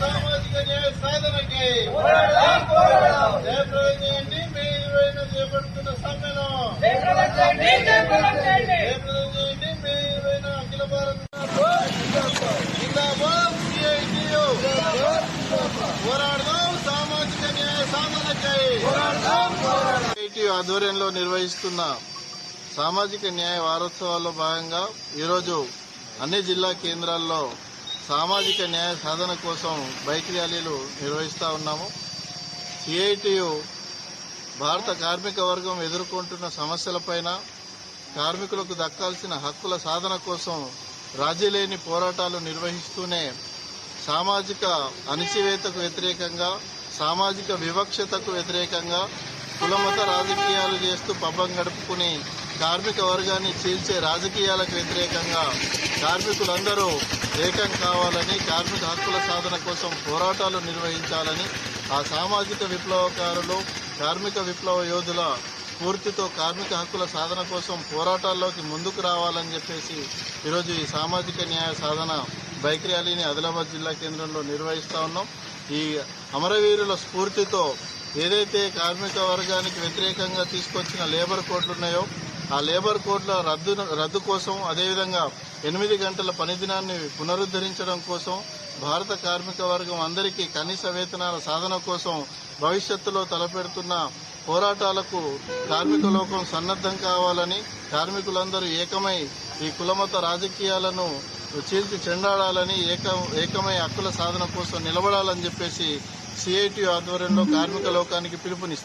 సామాజిక న్యాయ సాధనకై. జయప్రదం చేయండి మే ఇరవైన చేపడుతున్న సమ్మెను జయప్రదం చేయండి మే ఇరవైన అఖిల భారత పోరాడదాం. సామాజిక న్యాయ సాధనకై ఆధ్వర్యంలో నిర్వహిస్తున్న సామాజిక న్యాయ వారోత్సవాల్లో భాగంగా ఈరోజు అన్ని జిల్లా కేంద్రాల్లో సామాజిక న్యాయ సాధన కోసం బైక్ ర్యాలీలు నిర్వహిస్తూ ఉన్నాము. సిఐటియు భారత కార్మిక వర్గం ఎదుర్కొంటున్న సమస్యలపైన కార్మికులకు దక్కాల్సిన హక్కుల సాధన కోసం రాజీలేని పోరాటాలు నిర్వహిస్తూనే సామాజిక అణిచివేతకు వ్యతిరేకంగా సామాజిక వివక్షతకు వ్యతిరేకంగా కులమత రాజకీయాలు చేస్తూ పబ్బం గడుపుకుని కార్మిక వర్గాన్ని చీల్చే రాజకీయాలకు వ్యతిరేకంగా కార్మికులందరూ ఏకం కావాలని కార్మిక హక్కుల సాధన కోసం పోరాటాలు నిర్వహించాలని ఆ సామాజిక విప్లవకారులు కార్మిక విప్లవ యోధుల స్ఫూర్తితో కార్మిక హక్కుల సాధన కోసం పోరాటాల్లోకి ముందుకు రావాలని చెప్పేసి ఈరోజు ఈ సామాజిక న్యాయ సాధన బైక్ ర్యాలీని ఆదిలాబాద్ జిల్లా కేంద్రంలో నిర్వహిస్తా ఉన్నాం. ఈ అమరవీరుల స్ఫూర్తితో ఏదైతే కార్మిక వర్గానికి వ్యతిరేకంగా తీసుకొచ్చిన లేబర్ కోడ్లు ఉన్నాయో ఆ లేబర్ కోడ్ల రద్దు రద్దు కోసం అదేవిధంగా ఎనిమిది గంటల పనిదినాన్ని పునరుద్ధరించడం కోసం భారత కార్మిక వర్గం అందరికీ కనీస వేతనాల సాధన కోసం భవిష్యత్తులో తలపెడుతున్న పోరాటాలకు కార్మిక లోకం సన్నద్ధం కావాలని కార్మికులందరూ ఏకమై ఈ కులమత రాజకీయాలను చీల్చి చెండాడాలని ఏక ఏకమై హక్కుల సాధన కోసం నిలబడాలని చెప్పేసి సిఐటి ఆధ్వర్యంలో కార్మిక లోకానికి పిలుపునిస్తారు